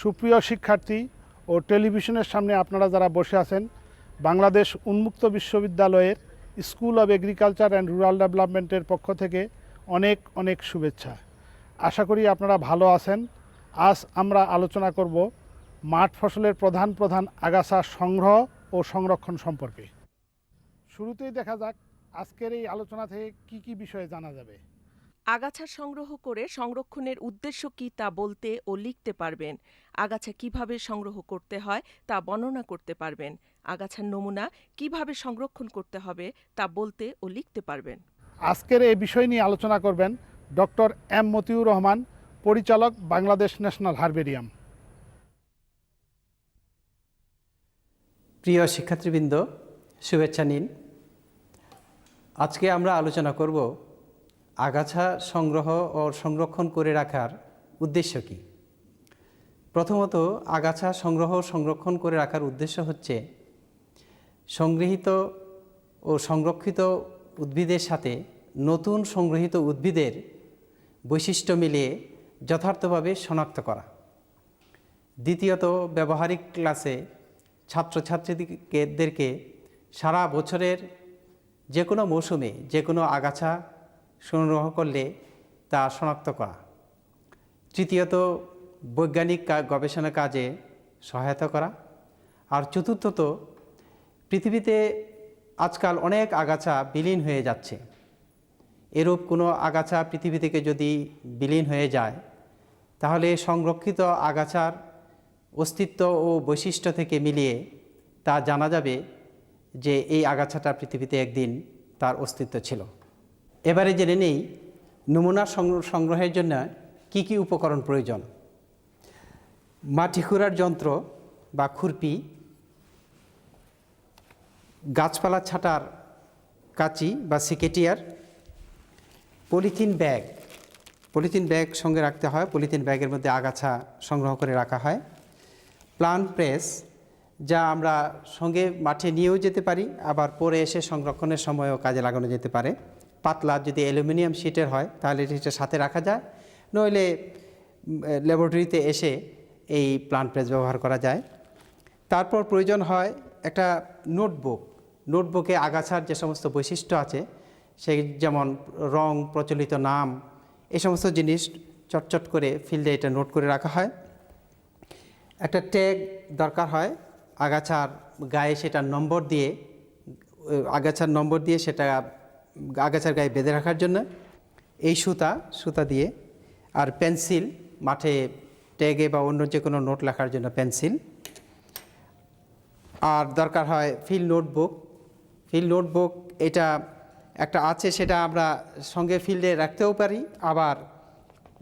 সুপ্রিয় শিক্ষার্থী ও টেলিভিশনের সামনে আপনারা যারা বসে আছেন, বাংলাদেশ উন্মুক্ত বিশ্ববিদ্যালয়ের school of agriculture and rural ডেভেলপমেন্টের পক্ষ থেকে অনেক অনেক শুভেচ্ছা। আশা করি আপনারা ভালো আছেন। আজ আমরা আলোচনা করব মাঠ ফসলের প্রধান প্রধান আগাছা সংগ্রহ ও সংরক্ষণ সম্পর্কে। শুরুতেই দেখা যাক আজকের এই আলোচনা থেকে কি কি বিষয়ে জানা যাবে। আগাছা সংগ্রহ করে সংরক্ষণের উদ্দেশ্য কী তা বলতে ও লিখতে পারবেন। আগাছা কীভাবে সংগ্রহ করতে হয় তা বর্ণনা করতে পারবেন। আগাছার নমুনা কীভাবে সংরক্ষণ করতে হবে তা বলতে ও লিখতে পারবেন। আজকের এই বিষয় নিয়ে আলোচনা করবেন ডক্টর এম মতিউর রহমান পরিচালক বাংলাদেশ ন্যাশনাল হারবেরিয়াম। প্রিয় শিক্ষার্থীবৃন্দ শুভেচ্ছা নিন। আজকে আমরা আলোচনা করব আগাছা সংগ্রহ ও সংরক্ষণ করে রাখার উদ্দেশ্য কী? প্রথমত, আগাছা সংগ্রহ ও সংরক্ষণ করে রাখার উদ্দেশ্য হচ্ছে সংগৃহীত ও সংরক্ষিত উদ্ভিদের সাথে নতুন সংগৃহীত উদ্ভিদের বৈশিষ্ট্য মিলিয়ে যথার্থভাবে শনাক্ত করা। দ্বিতীয়ত, ব্যবহারিক ক্লাসে ছাত্রছাত্রীদেরকে সারা বছরের যে কোনো মৌসুমে যে কোনো আগাছা সংগ্রহ করলে তা শনাক্ত করা। তৃতীয়ত, বৈজ্ঞানিক গবেষণা কাজে সহায়তা করা। আর চতুর্থত, পৃথিবীতে আজকাল অনেক আগাছা বিলীন হয়ে যাচ্ছে। এরূপ কোনো আগাছা পৃথিবী থেকে যদি বিলীন হয়ে যায়, তাহলে সংরক্ষিত আগাছার অস্তিত্ব ও বৈশিষ্ট্য থেকে মিলিয়ে তা জানা যাবে যে এই আগাছাটা পৃথিবীতে একদিন তার অস্তিত্ব ছিল। এবারে জেনে নেই নমুনা সংগ্র- সংগ্রহের জন্য কি কি উপকরণ প্রয়োজন। মাটি খুঁড়ার যন্ত্র বা খুরপি, গাছপালা ছাটার কাঁচি বা secateur, polythene bag. Polythene bag সঙ্গে রাখতে হয়, পলিথিন ব্যাগের মধ্যে আগাছা সংগ্রহ করে রাখা হয়। প্লান প্রেস, যা আমরা সঙ্গে মাঠে নিয়েও যেতে পারি, আবার পরে এসে সংরক্ষণের সময়ও কাজে লাগানো যেতে পারে। পাতলা যদি অ্যালুমিনিয়াম শিটের হয়, তাহলে এটা সাথে রাখা যায়। নইলে ল্যাবরেটরিতে এসে এই প্লান্ট প্রেস ব্যবহার করা যায়। তারপর প্রয়োজন হয় একটা নোটবুক নোটবুকে আগাছার যে সমস্ত বৈশিষ্ট্য আছে সেই যেমন রং, প্রচলিত নাম এই সমস্ত জিনিস চটচট করে ফিল্ডে এটা নোট করে রাখা হয়। একটা ট্যাগ দরকার হয়, আগাছার গায়ে সেটা নম্বর দিয়ে, আগাছার নম্বর দিয়ে সেটা আগাছার গায়ে বেঁধে রাখার জন্য এই সুতা সুতা দিয়ে আর পেন্সিল, মাঠে ট্যাগে বা অন্য যে কোনো নোট লেখার জন্য পেন্সিল। আর দরকার হয় ফিল নোটবুক। ফিল নোটবুক এটা একটা আছে, সেটা আমরা সঙ্গে ফিল্ডে রাখতেও পারি। আবার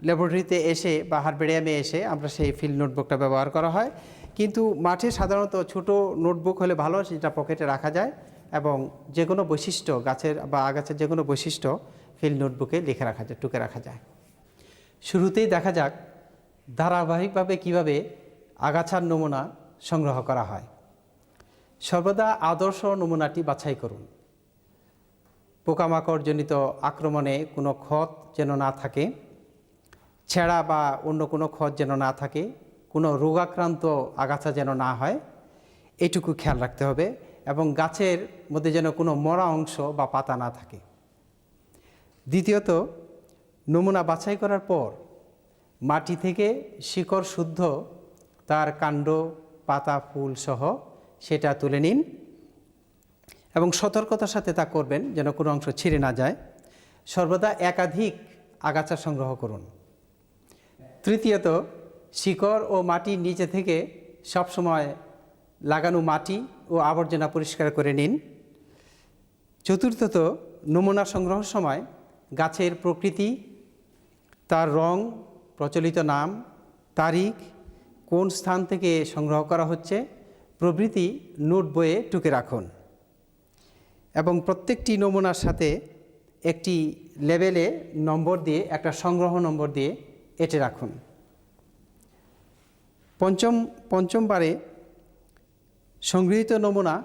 ল্যাবরেটরিতে এসে বা হারবেরিয়ামে এসে আমরা সেই ফিল্ড নোটবুকটা ব্যবহার করা হয়। কিন্তু মাঠে সাধারণত ছোট নোটবুক হলে ভালো, সেটা পকেটে রাখা যায়। এবং যে কোনো বৈশিষ্ট্য গাছের বা আগাছের যে কোনো বৈশিষ্ট্য ফিল্ড নোটবুকে লিখে রাখা যায়, টুকে রাখা যায়। শুরুতেই দেখা যাক ধারাবাহিকভাবে কীভাবে আগাছার নমুনা সংগ্রহ করা হয়। সর্বদা আদর্শ নমুনাটি বাছাই করুন। পোকামাকড়জনিত আক্রমণে কোনো ক্ষত যেন না থাকে, ছেঁড়া বা অন্য কোনো ক্ষত যেন না থাকে, কোনো রোগাক্রান্ত আগাছা যেন না হয়, এটুকু খেয়াল রাখতে হবে। এবং গাছের মধ্যে যেন কোনো মরা অংশ বা পাতা না থাকে। দ্বিতীয়ত, নমুনা বাছাই করার পর মাটি থেকে শিকড় শুদ্ধ তার কাণ্ড, পাতা, ফুল সহ সেটা তুলে নিন এবং সতর্কতার সাথে তা করবেন যেন কোনো অংশ ছিঁড়ে না যায়। সর্বদা একাধিক আগাছা সংগ্রহ করুন। তৃতীয়ত, শিকড় ও মাটির নিচে থেকে সবসময় লাগানো মাটি ও আবর্জনা পরিষ্কার করে নিন। চতুর্থত, নমুনা সংগ্রহের সময়, গাছের প্রকৃতি, তার রং, প্রচলিত নাম, তারিখ, কোন স্থান থেকে সংগ্রহ করা হচ্ছে, প্রভৃতি নোট বইয়ে টুকে রাখুন। এবং প্রত্যেকটি নমুনার সাথে একটি লেবেলে নম্বর দিয়ে, একটা সংগ্রহ নম্বর দিয়ে এঁটে রাখুন। পঞ্চম, পঞ্চমবারে সংগৃহীত নমুনা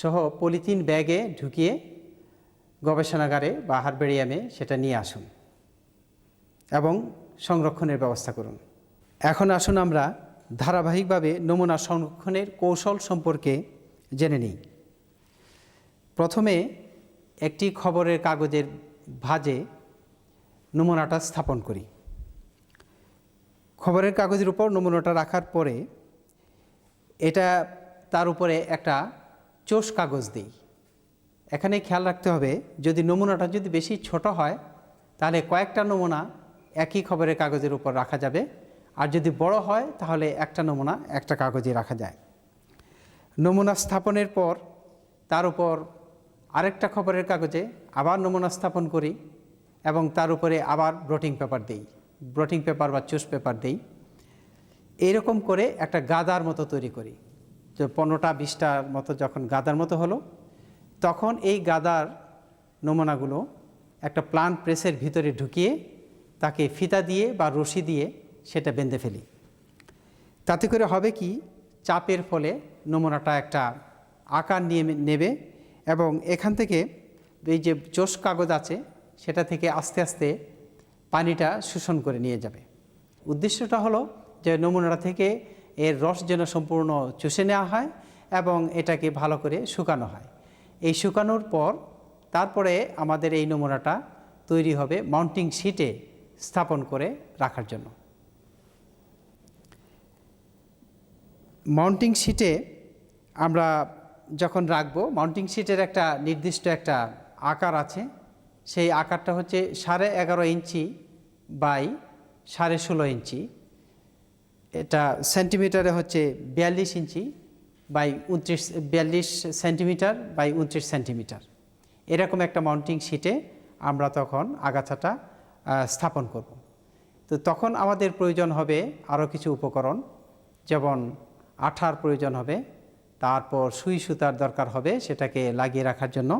সহ পলিথিন ব্যাগে ঢুকিয়ে গবেষণাগারে বা হারবেরিয়ামে সেটা নিয়ে আসুন এবং সংরক্ষণের ব্যবস্থা করুন। এখন আসুন আমরা ধারাবাহিকভাবে নমুনা সংরক্ষণের কৌশল সম্পর্কে জেনে নিই। প্রথমে একটি খবরের কাগজের ভাঁজে নমুনাটা স্থাপন করি। খবরের কাগজের উপর নমুনাটা রাখার পরে এটা তার উপরে একটা চোষ কাগজ দিই। এখানে খেয়াল রাখতে হবে, যদি নমুনাটা যদি বেশি ছোট হয়, তাহলে কয়েকটা নমুনা একই খবরের কাগজের উপর রাখা যাবে। আর যদি বড় হয়, তাহলে একটা নমুনা একটা কাগজে রাখা যায়। নমুনা স্থাপনের পর, তার উপর আরেকটা খবরের কাগজে আবার নমুনা স্থাপন করি এবং তার উপরে আবার ব্রটিং পেপার দিই, ব্রটিং পেপার বা চুস পেপার দিই। এইরকম করে একটা গাদার মতো তৈরি করি। পনেরোটা, বিশটার মতো যখন গাদার মতো হলো, তখন এই গাদার নমুনাগুলো একটা প্লান্ট প্রেসের ভিতরে ঢুকিয়ে তাকে ফিতা দিয়ে বা রশি দিয়ে সেটা বেঁধে ফেলি। তাতে করে হবে কি, চাপের ফলে নমুনাটা একটা আকার নিয়ে নেবে এবং এখান থেকে এই যে চোষ কাগজ আছে, সেটা থেকে আস্তে আস্তে পানিটা শোষণ করে নিয়ে যাবে। উদ্দেশ্যটা হলো যে নমুনাটা থেকে এর রস যেন সম্পূর্ণ চুষে নেওয়া হয় এবং এটাকে ভালো করে শুকানো হয়। এই শুকানোর পর তারপরে আমাদের এই নমুনাটা তৈরি হবে মাউন্টিং শিটে স্থাপন করে রাখার জন্য। মাউন্টিং শিটে আমরা যখন রাখব, মাউন্টিং শিটের একটা নির্দিষ্ট একটা আকার আছে। সেই আকারটা হচ্ছে সাড়ে এগারো ইঞ্চি বাই সাড়ে ষোলো ইঞ্চি। এটা সেন্টিমিটারে হচ্ছে বিয়াল্লিশ ইঞ্চি বাই উনত্রিশ, বিয়াল্লিশ সেন্টিমিটার বাই উনত্রিশ সেন্টিমিটার এরকম একটা মাউন্টিং শিটে আমরা তখন আগাছাটা স্থাপন করব। তো তখন আমাদের প্রয়োজন হবে আরও কিছু উপকরণ, যেমন আঠার প্রয়োজন হবে, তারপর সুই সুতার দরকার হবে সেটাকে লাগিয়ে রাখার জন্য।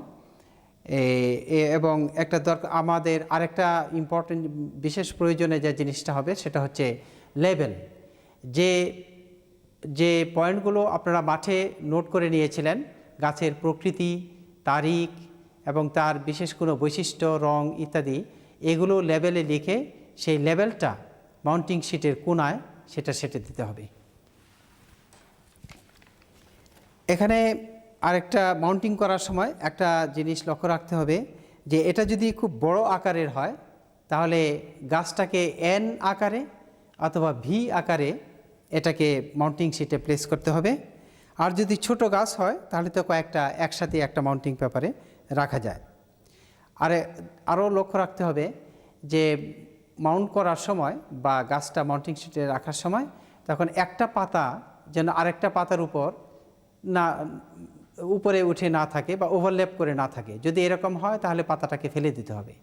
এবং একটা দরকার, আমাদের আরেকটা ইম্পর্টেন্ট বিশেষ প্রয়োজনে যে জিনিসটা হবে সেটা হচ্ছে লেবেল যে যে পয়েন্টগুলো আপনারা মাঠে নোট করে নিয়েছিলেন, গাছের প্রকৃতি, তারিখ এবং তার বিশেষ কোনো বৈশিষ্ট্য, রং ইত্যাদি, এগুলো লেবেলে লিখে সেই লেবেলটা মাউন্টিং শিটের কোনায় সেটা সেটে দিতে হবে। এখানে আরেকটা মাউন্টিং করার সময় একটা জিনিস লক্ষ্য রাখতে হবে যে, এটা যদি খুব বড় আকারের হয়, তাহলে গাছটাকে এন আকারে অথবা ভি আকারে এটাকে মাউন্টিং শিটে প্লেস করতে হবে। আর যদি ছোট গাছ হয়, তাহলে তো কয়েকটা একসাথে একটা মাউন্টিং পেপারে রাখা যায়। আর, আরও লক্ষ্য রাখতে হবে যে মাউন্ট করার সময় বা গাছটা মাউন্টিং শিটে রাখার সময় তখন একটা পাতা যেন আরেকটা পাতার উপর না, উপরে উঠে না থাকে বা ওভারল্যাপ করে না থাকে। যদি এরকম হয়, তাহলে পাতাটাকে ফেলে দিতে হবে।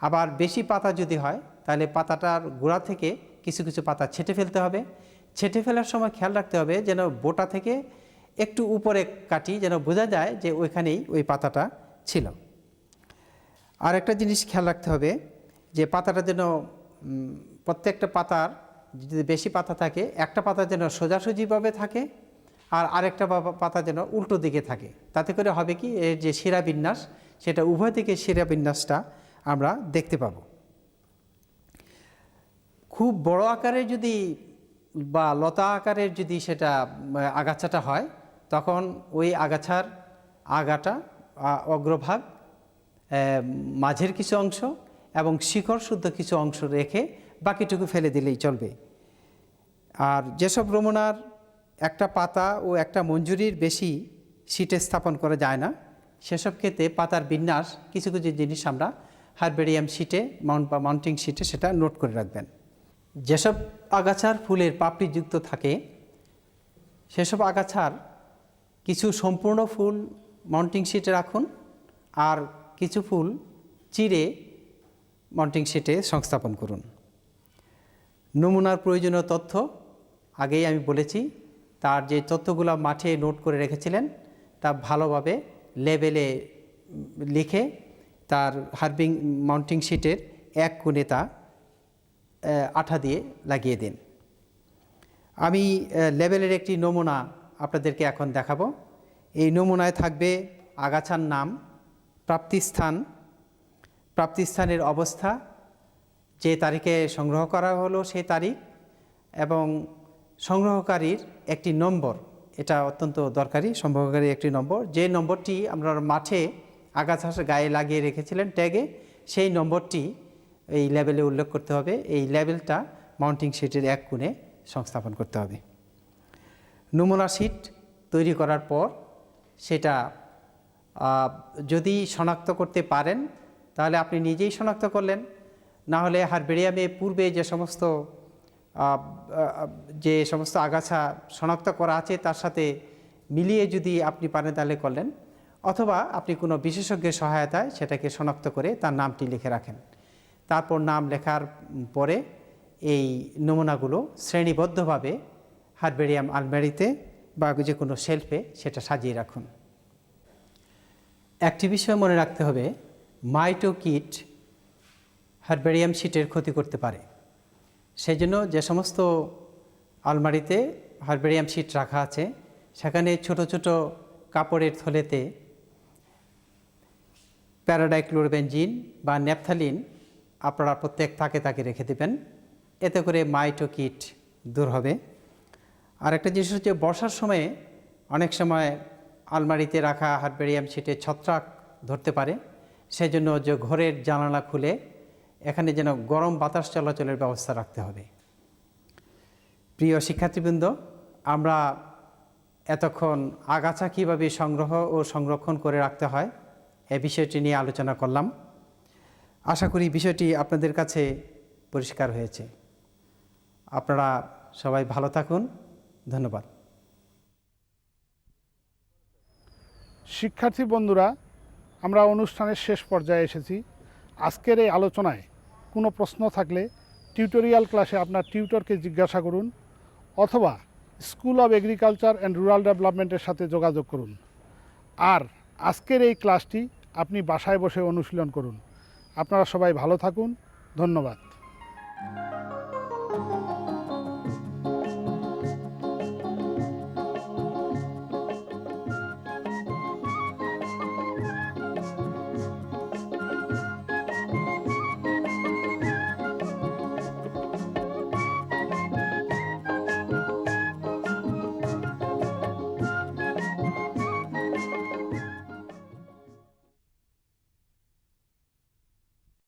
আবার বেশি পাতা যদি হয়, তাহলে পাতাটার গোড়া থেকে কিছু কিছু পাতা ছেটে ফেলতে হবে। ছেটে ফেলার সময় খেয়াল রাখতে হবে যেন বোটা থেকে একটু উপরে কাটি যেন বোঝা যায় যে ওইখানেই ওই পাতাটা ছিল। আর একটা জিনিস খেয়াল রাখতে হবে যে পাতাটা যেন প্রত্যেকটা পাতার যদি বেশি পাতা থাকে, একটা পাতা যেন সোজাসুজিভাবে থাকে আর আরেকটা পাতা যেন উল্টো দিকে থাকে। তাতে করে হবে কি এর যে শিরাবিন্যাস সেটা উভয় দিকে শিরাবিন্যাসটা আমরা দেখতে পাবো। খুব বড় আকারে যদি বা লতা আকারের যদি সেটা আগাছাটা হয়, তখন ওই আগাছার আগাটা অগ্রভাগ মাঝের কিছু অংশ এবং শিকড় শুদ্ধ কিছু অংশ রেখে বাকিটুকু ফেলে দিলেই চলবে। আর যেসব রমনার একটা পাতা ও একটা মঞ্জুরির বেশি শীটে স্থাপন করা যায় না, সেসব ক্ষেত্রে পাতার বিন্যাস, কিছু কিছু জিনিস আমরা হারবেরিয়াম শীটে, মাউন্ট বা মাউন্টিং শীটে সেটা নোট করে রাখবেন। যেসব আগাছার ফুলের পাপড়িযুক্ত থাকে। সেসব আগাছার কিছু সম্পূর্ণ ফুল মাউন্টিং শীটে রাখুন আর কিছু ফুল চিরে মাউন্টিং শীটে সংস্থাপন করুন। নমুনার প্রয়োজনীয় তথ্য আগেই আমি বলেছি, তার যে তথ্যগুলো মাঠে নোট করে রেখেছিলেন, তা ভালোভাবে লেবেলে লিখে তার হার্বিং মাউন্টিং শীটের এক কোণে তা আঠা দিয়ে লাগিয়ে দিন। আমি লেবেলের একটি নমুনা আপনাদেরকে এখন দেখাবো। এই নমুনায় থাকবে আগাছার নাম, প্রাপ্তিস্থান। প্রাপ্তিস্থানের অবস্থা, যে তারিখে সংগ্রহ করা হলো সেই তারিখ এবং সংগ্রহকারীর একটি নম্বর। এটা অত্যন্ত দরকারি সংগ্রহকারীর একটি নম্বর। যে নম্বরটি আমরা মাঠে আগাছার গায়ে লাগিয়ে রেখেছিলেন, ট্যাগে, সেই নম্বরটি এই লেভেলে উল্লেখ করতে হবে। এই লেভেলটা মাউন্টিং শিটের এক কোণে সংস্থাপন করতে হবে। নমুনা শিট তৈরি করার পর সেটা যদি শনাক্ত করতে পারেন, তাহলে আপনি নিজেই শনাক্ত করলেন। না হলে হারবেরিয়ামে পূর্বে যে সমস্ত যে সমস্ত আগাছা শনাক্ত করা আছে, তার সাথে মিলিয়ে যদি আপনি পারেন, তাহলে করলেন। অথবা আপনি কোনো বিশেষজ্ঞের সহায়তায় সেটাকে শনাক্ত করে তার নামটি লিখে রাখেন। তারপর নাম লেখার পরে এই নমুনাগুলো শ্রেণীবদ্ধভাবে হারবেরিয়াম আলমারিতে বা যে কোনো শেলফে সেটা সাজিয়ে রাখুন। একটি বিষয় মনে রাখতে হবে মাইটো কিট হারবেরিয়াম শিটের ক্ষতি করতে পারে। সেই জন্য যে সমস্ত আলমারিতে হারবেরিয়াম শিট রাখা আছে, সেখানে ছোট ছোট কাপড়ের থলেতে প্যারাডাইক্লোরবেনজিন বা ন্যাপথালিন আপনারা প্রত্যেক তাকে তাকে রেখে দেবেন। এতে করে মাইটো কিট দূর হবে। আর একটা জিনিস হচ্ছে বর্ষার সময়ে অনেক সময় আলমারিতে রাখা হারবেরিয়াম শিটে ছত্রাক ধরতে পারে। সেই জন্য যে ঘরের জানালা খুলে এখানে যেন গরম বাতাস চলাচলের ব্যবস্থা রাখতে হবে। প্রিয় শিক্ষার্থীবৃন্দ, আমরা এতক্ষণ আগাছা কীভাবে সংগ্রহ ও সংরক্ষণ করে রাখতে হয় এ বিষয়টি নিয়ে আলোচনা করলাম। আশা করি বিষয়টি আপনাদের কাছে পরিষ্কার হয়েছে। আপনারা সবাই ভালো থাকুন। ধন্যবাদ। শিক্ষার্থী বন্ধুরা, আমরা অনুষ্ঠানের শেষ পর্যায়ে এসেছি। আজকের এই আলোচনায় কোনো প্রশ্ন থাকলে টিউটোরিয়াল ক্লাসে আপনার টিউটরকে জিজ্ঞাসা করুন অথবা school of agriculture and rural ডেভেলপমেন্টের সাথে যোগাযোগ করুন। আর আজকের এই ক্লাসটি আপনি বাসায় বসে অনুশীলন করুন। আপনারা সবাই ভালো থাকুন। ধন্যবাদ।